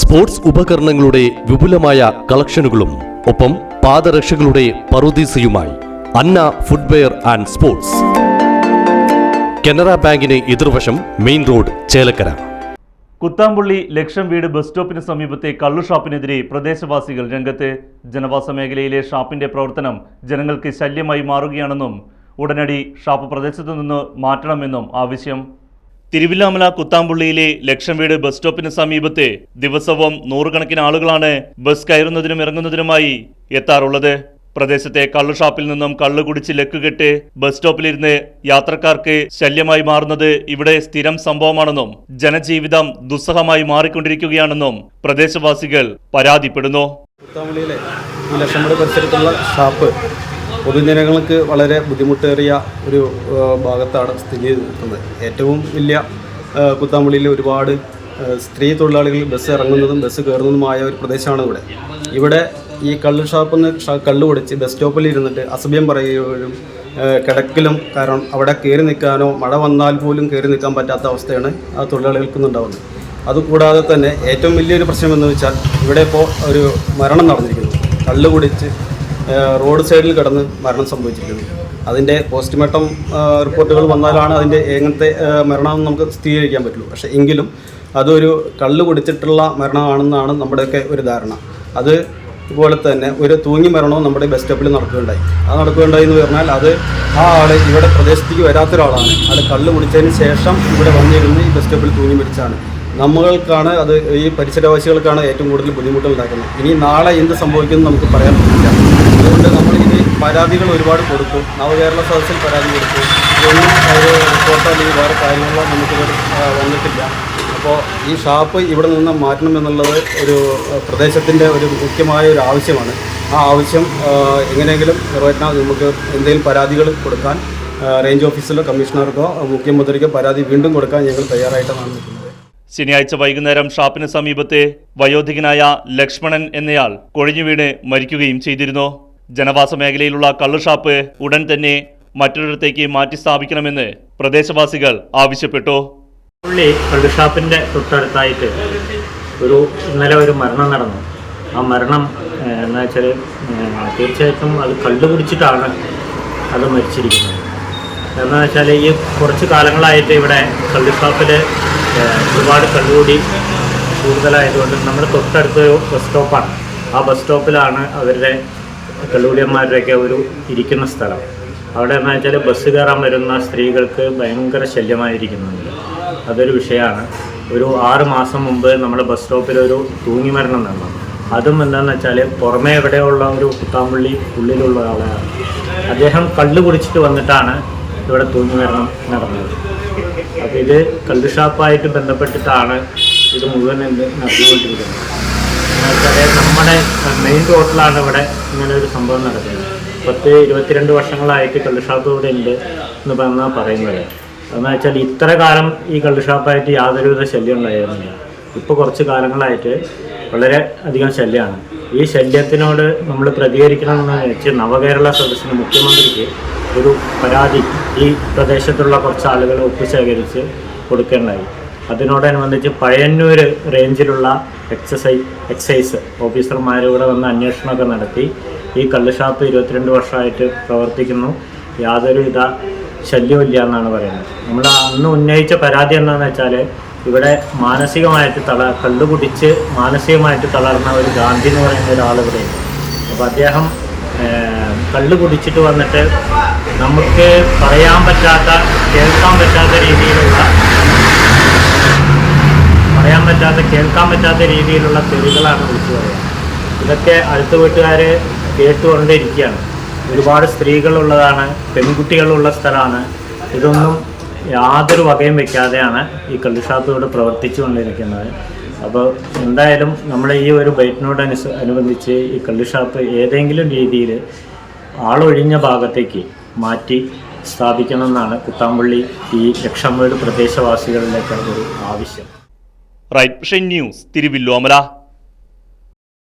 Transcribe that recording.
Sports ഉപകരണങ്ങളുടെ വിപുലമായ കളക്ഷനുകളും ഒപ്പം പാദരക്ഷകളുടെ പറുദീസയുമായി Anna footwear and sports. Canara ബാങ്കിന് എതിർവശം മെയിൻ റോഡ് ചേലക്കര. കുത്താമ്പുള്ളി ലക്ഷം വീട് ബസ് സ്റ്റോപ്പിന് സമീപത്തെ കള്ളു ഷാപ്പിനെതിരെ പ്രദേശവാസികൾ രംഗത്ത്. ജനവാസ മേഖലയിലെ ഷാപ്പിന്റെ പ്രവർത്തനം ജനങ്ങൾക്ക് ശല്യമായി മാറുകയാണെന്നും ഉടനടി ഷാപ്പ് പ്രദേശത്തു നിന്ന് മാറ്റണമെന്നും ആവശ്യം. തിരുവില്ലാമല കുത്താമ്പുള്ളിയിലെ ലക്ഷം വീട് ബസ് സ്റ്റോപ്പിന് സമീപത്തെ ദിവസവും നൂറുകണക്കിന് ആളുകളാണ് ബസ് കയറുന്നതിനും ഇറങ്ങുന്നതിനുമായി എത്താറുള്ളത്. പ്രദേശത്തെ കള്ളു ഷാപ്പിൽ നിന്നും കള്ളു കുടിച്ച് ലക്കുകെട്ട് ബസ് സ്റ്റോപ്പിലിരുന്ന് യാത്രക്കാർക്ക് ശല്യമായി മാറുന്നത് ഇവിടെ സ്ഥിരം സംഭവമാണെന്നും ജനജീവിതം ദുസ്സഹമായി മാറിക്കൊണ്ടിരിക്കുകയാണെന്നും പ്രദേശവാസികൾ പരാതിപ്പെടുന്നു. കുത്താമ്പുള്ളിയിലെ ഈ ലക്ഷംപടി പരിസരത്തുള്ള ഷാപ്പ് പൊതുജനങ്ങൾക്ക് വളരെ ബുദ്ധിമുട്ടേറിയ ഒരു ഭാഗത്താണ് സ്ഥിതി നിൽക്കുന്നത് ഏറ്റവും വലിയ ആ, ഒരുപാട് സ്ത്രീ തൊഴിലാളികൾ ബസ് ഇറങ്ങുന്നതും ബസ് കയറുന്നതുമായ ഒരു പ്രദേശമാണ് ഇവിടെ. ഇവിടെ ഈ കള്ള് ഷാപ്പിൽ നിന്ന് കള്ള് കുടിച്ച് ബസ് സ്റ്റോപ്പിൽ ഇരുന്നിട്ട് അസഭ്യം പറയുകയും കിടക്കിലും കാരണം അവിടെ കയറി നിൽക്കാനോ മഴ വന്നാൽ പോലും കയറി നിൽക്കാൻ പറ്റാത്ത അവസ്ഥയാണ് ആ തൊഴിലാളികൾക്കുന്നുണ്ടാവുന്നത് അതുകൂടാതെ തന്നെ ഏറ്റവും വലിയൊരു പ്രശ്നം എന്ന് വെച്ചാൽ ഇവിടെ ഇപ്പോൾ ഒരു മരണം നടന്നിരിക്കുന്നു. കള്ള് കുടിച്ച് റോഡ് സൈഡിൽ കിടന്ന് മരണം സംഭവിച്ചിട്ടുണ്ട്. അതിന്റെ പോസ്റ്റ്മോർട്ടം റിപ്പോർട്ടുകൾ വന്നാലാണ് അതിന്റെ എങ്ങനത്തെ മരണമെന്ന് നമുക്ക് സ്ഥിരീകരിക്കാൻ പറ്റുള്ളൂ. പക്ഷേ എങ്കിലും അതൊരു കള്ള് കുടിച്ചിട്ടുള്ള മരണമാണെന്നാണ് നമ്മുടെയൊക്കെ ഒരു ധാരണ. അത് ഇതുപോലെ തന്നെ ഒരു തൂങ്ങി മരണവും നമ്മുടെ ബസ് സ്റ്റോപ്പിൽ നടക്കുകയുണ്ടായി. അത് നടക്കുകയുണ്ടായി എന്ന് പറഞ്ഞാൽ അത് ആ ആൾ ഇവിടെ പ്രദേശത്തേക്ക് വരാത്തൊരാളാണ്. അത് കള്ള് കുടിച്ചതിന് ശേഷം ഇവിടെ വന്നിരുന്ന് ഈ ബസ് സ്റ്റോപ്പിൽ തൂങ്ങി മരിച്ചാണ് നമ്മൾക്കാണ് അത് ഈ പരിസരവാസികൾക്കാണ് ഏറ്റവും കൂടുതൽ ബുദ്ധിമുട്ട് ഉണ്ടാക്കുന്നത് ഇനി നാളെ എന്ത് സംഭവിക്കുമെന്ന് നമുക്ക് പറയാൻ പറ്റില്ല. അതുകൊണ്ട് നമ്മൾ ഇനി പരാതികൾ ഒരുപാട് കൊടുക്കും. നവകേരള സദസ്സിൽ പരാതി കൊടുക്കും. ഇതൊന്നും ഒരു റിപ്പോർട്ടോ അല്ലെങ്കിൽ വേറെ കാര്യങ്ങളോ നമുക്ക് വന്നിട്ടില്ല. അപ്പോൾ ഈ ഷാപ്പ് ഇവിടെ നിന്ന് മാറ്റണം എന്നുള്ളത് ഒരു പ്രദേശത്തിന്റെ ഒരു മുഖ്യമായ ഒരു ആവശ്യമാണ്. ആ ആവശ്യം എങ്ങനെയെങ്കിലും നിറവേറ്റാൻ നമുക്ക് എന്തെങ്കിലും പരാതികൾ കൊടുക്കാൻ റേഞ്ച് ഓഫീസിലോ കമ്മീഷണർക്കോ മുഖ്യമന്ത്രിക്കോ പരാതി വീണ്ടും കൊടുക്കാൻ ഞങ്ങൾ തയ്യാറായിട്ടാണ് നിൽക്കുന്നത്. ശനിയാഴ്ച വൈകുന്നേരം ഷാപ്പിന് സമീപത്തെ വയോധികനായ ലക്ഷ്മണൻ എന്നയാൾ കൊഴിഞ്ഞു വീണ് മരിക്കുകയും ചെയ്തിരുന്നു. ജനവാസ മേഖലയിലുള്ള കള്ളു ഷാപ്പ് ഉടൻ തന്നെ മറ്റൊരിടത്തേക്ക് മാറ്റി സ്ഥാപിക്കണമെന്ന് പ്രദേശവാസികൾ ആവശ്യപ്പെട്ടു. പുള്ളി കള്ള് ഷാപ്പിന്റെ തൊട്ടടുത്തായിട്ട് ഒരു ഇന്നലെ ഒരു മരണം നടന്നു. ആ മരണം എന്താ വെച്ചാൽ തീർച്ചയായിട്ടും അത് കള്ളു കുടിച്ചിട്ടാണ് അത് മരിച്ചിരിക്കുന്നത്. എന്താണെന്ന് വെച്ചാൽ ഈ കുറച്ച് കാലങ്ങളായിട്ട് ഇവിടെ കള്ള് ഷാപ്പിൽ ഒരുപാട് കള്ളുകൂടി കൂടുതലായതുകൊണ്ട് നമ്മുടെ തൊട്ടടുത്ത ഒരു ബസ് സ്റ്റോപ്പാണ് ആ ബസ് സ്റ്റോപ്പിലാണ് അവരുടെ കള്ളുകൂടിയന്മാരുടെയൊക്കെ ഒരു ഇരിക്കുന്ന സ്ഥലം. അവിടെ എന്ന് വെച്ചാൽ ബസ് കയറാൻ വരുന്ന സ്ത്രീകൾക്ക് ഭയങ്കര ശല്യമായിരിക്കുന്നുണ്ട്. അതൊരു വിഷയമാണ്. ഒരു ആറ് മാസം മുമ്പ് നമ്മുടെ ബസ് സ്റ്റോപ്പിൽ ഒരു തൂങ്ങി മരണം നടന്നു. അതും എന്താണെന്ന് വെച്ചാൽ പുറമേ എവിടെയുള്ള ഒരു കുത്താമ്പള്ളി ഉള്ളിലുള്ള ആളാണ്. അദ്ദേഹം കള്ളു കുടിച്ചിട്ട് വന്നിട്ടാണ് ഇവിടെ തൂങ്ങി മരണം നടന്നത്. അപ്പോൾ ഇത് കള്ള് ഷാപ്പായിട്ട് ബന്ധപ്പെട്ടിട്ടാണ് ഇത് മുഴുവൻ എന്ത് നടന്നുകൊണ്ടിരിക്കുന്നത്. നമ്മുടെ മെയിൻ റോട്ടിലാണ് ഇവിടെ ഇങ്ങനെ ഒരു സംഭവം നടക്കുന്നത്. പത്ത് ഇരുപത്തിരണ്ട് വർഷങ്ങളായിട്ട് കള്ളുഷാപ്പ് ഇവിടെ ഉണ്ട് എന്ന് പറഞ്ഞാൽ പറയുന്നത്. എന്ന് വെച്ചാൽ ഇത്ര കാലം ഈ കള്ളുഷാപ്പായിട്ട് യാതൊരുവിധ ശല്യം ഉണ്ടായിരുന്നില്ല ഇപ്പോൾ കുറച്ച് കാലങ്ങളായിട്ട് വളരെ അധികം ശല്യമാണ്. ഈ ശല്യത്തിനോട് നമ്മൾ പ്രതികരിക്കണമെന്ന് വെച്ച് നവകേരള സദസ്സിന് മുഖ്യമന്ത്രിക്ക് ഒരു പരാതി ഈ പ്രദേശത്തുള്ള കുറച്ച് ആളുകൾ ഒത്തുശേഖരിച്ച് കൊടുക്കേണ്ടായി അതിനോടനുബന്ധിച്ച് പഴയന്നൂർ റേഞ്ചിലുള്ള എക്സസൈസ് എക്സൈസ് ഓഫീസർമാർ ഇവിടെ വന്ന് അന്വേഷണമൊക്കെ നടത്തി ഈ കള്ള് ഷാപ്പ് ഇരുപത്തിരണ്ട് വർഷമായിട്ട് പ്രവർത്തിക്കുന്നു. യാതൊരുവിധ ശല്യമില്ല എന്നാണ് പറയുന്നത്. നമ്മൾ അന്ന് ഉന്നയിച്ച പരാതി എന്താണെന്ന് വെച്ചാൽ ഇവിടെ മാനസികമായിട്ട് തള കള്ളു കുടിച്ച് മാനസികമായിട്ട് തളർന്ന ഒരു ഗാന്ധി എന്ന് പറയുന്ന ഒരാൾ ഇവിടെയുണ്ട് അപ്പോൾ അദ്ദേഹം കള്ള് കുടിച്ചിട്ട് വന്നിട്ട് നമുക്ക് പറയാൻ പറ്റാത്ത കേൾക്കാൻ പറ്റാത്ത രീതിയിലുള്ള പറയാൻ പറ്റാത്ത കേൾക്കാൻ പറ്റാത്ത രീതിയിലുള്ള തെറികളാണ് വിളിച്ചു പറയുക ഇതൊക്കെ അടുത്ത വീട്ടുകാർ കേട്ടുകൊണ്ടിരിക്കുകയാണ് ഒരുപാട് സ്ത്രീകളുള്ളതാണ് പെൺകുട്ടികളുള്ള സ്ഥലമാണ്. ഇതൊന്നും യാതൊരു വകയും വെക്കാതെയാണ് ഈ കള്ളുഷാപ്പ് ഇവിടെ പ്രവർത്തിച്ചു കൊണ്ടിരിക്കുന്നത്. അപ്പോൾ എന്തായാലും നമ്മൾ ഈ ഒരു ബൈറ്റിനോട് അനുസ അനുബന്ധിച്ച് ഈ കള്ളുഷാപ്പ് ഏതെങ്കിലും രീതിയിൽ ആളൊഴിഞ്ഞ ഭാഗത്തേക്ക് മാറ്റി സ്ഥാപിക്കണമെന്നാണ് കുത്താമ്പള്ളി ഈ ലക്ഷംവീട് പ്രദേശവാസികളിലേക്കുള്ള ഒരു ആവശ്യം. Right news Thiruvilwamala.